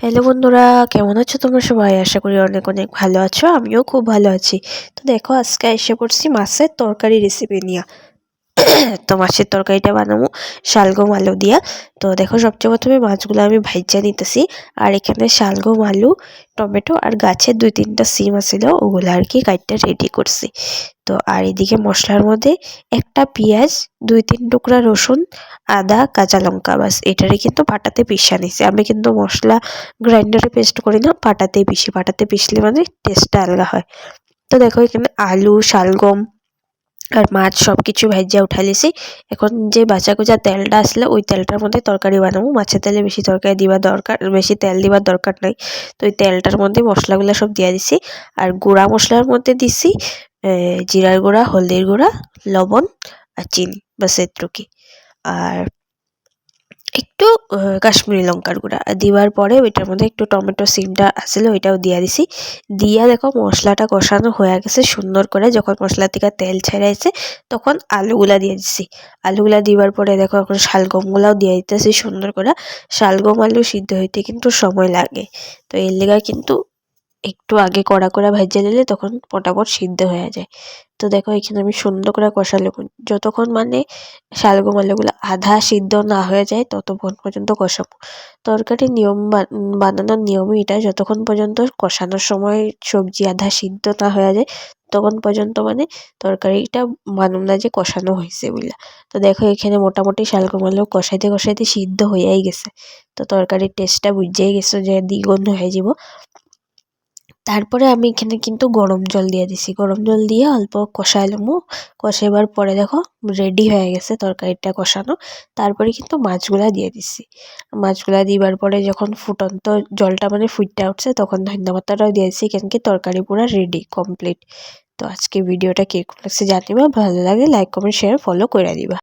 Hello বন্ধুরা, কেমন আছো তোমরা সবাই? আশা করি অনেক অনেক ভালো আছো, আমিও খুব ভালো আছি। তো দেখো, আজকে এসে পড়ছি মাছের তরকারি রেসিপি নিয়ে। তো মাছের তরকারিটা বানাবো, শালগম আলু দিয়া। তো দেখো, সবচেয়ে প্রথমে মাছগুলো আমি ভাইজা নিতেছি। আর এখানে শালগম, আলু, টমেটো আর গাছের দুই তিনটা সিম আছিল, ওগুলো আর কি কাটটা রেডি করছি। তো আর এদিকে মশলার মধ্যে একটা পেঁয়াজ, দুই তিন টুকরা রসুন, আদা, কাঁচা লঙ্কা বাস। এটারে কিন্তু পাটাতে পিসা নিছি। আমি কিন্তু মশলা গ্রাইন্ডারে পেস্ট করি না, পাটাতেই পিসি পাটাতে পিসলে মানে টেস্টটা আলাদা হয়। তো দেখো, এখানে আলু, শালগম আর মাছ সব কিছু ভেজা উঠাইলেছি। এখন যে বাঁচা কুচা তেলটা আসলে ওই তেলটার মধ্যে তরকারি বানাবো। মাছের তেলে বেশি তরকারি দিবার দরকার, বেশি তেল দিবার দরকার নাই। তো ওই তেলটার মধ্যে মশলাগুলো সব দিয়ে দিছি। আর গুঁড়া মশলার মধ্যে দিছি জিরার গুঁড়া, হলদির গুঁড়া, লবণ আর চিনি বা এটুকুই আর কাশ্মীরি লঙ্কার গুঁড়া। দেওয়ার পরে ওইটার মধ্যে একটু টমেটো সিমটা আসলে ওইটাও দিয়ে দিছি। দিয়া দেখো মশলাটা কষানো হয়ে গেছে সুন্দর করে। যখন মশলা থেকে তেল ছেড়াইছে তখন আলুগুলা দিয়ে দিছি। আলুগুলা দেওয়ার পরে দেখো এখন শালগমগুলাও দিয়ে দিতেছি সুন্দর করে। শালগম আলু সিদ্ধ হইতে কিন্তু সময় লাগে। তো এর লেগে কিন্তু একটু আগে কড়া কড়া ভেজে নিলে তখন পটাপট সিদ্ধ হয়ে যায়। তো দেখো, এখানে আমি সুন্দর করে কষালো যতক্ষণ মানে শালগম আলুগুলো আধা সিদ্ধ না হয়ে যায়, ততক্ষণ পর্যন্ত কষাবো। তরকারির নিয়ম বানানোর নিয়মই এটা, যতক্ষণ পর্যন্ত কষানোর সময় সবজি আধা সিদ্ধ না হয়ে যায় তখন পর্যন্ত মানে তরকারিটা মানুম না যে কষানো হয়েছে বলে। তো দেখো, এখানে মোটামুটি শালগম আলু কষাইতে কষাইতে সিদ্ধ হয়েই গেছে। তো তরকারির টেস্টটা বুঝেই গেছে যে দ্বিগুণ হয়ে যাব। তারপরে আমি এখানে কিন্তু গরম জল দিয়ে দিছি। গরম জল দিয়ে অল্প কষাইলামও কষাইবার পরে দেখো রেডি হয়ে গেছে তরকারিটা কষানো। তারপরে কিন্তু মাছগুলা দিয়ে দিছি। মাছগুলা দিবার পরে যখন ফুটন্ত জলটা মানে ফুটতে উঠছে, তখন ধন্যবাদটাও দিয়ে দিছি কেন কি তরকারি পুরো রেডি কমপ্লিট তো আজকে ভিডিওটা কে লাগছে জানিবা, ভালো লাগে লাইক কমেন্ট শেয়ার ফলো করে দিবা।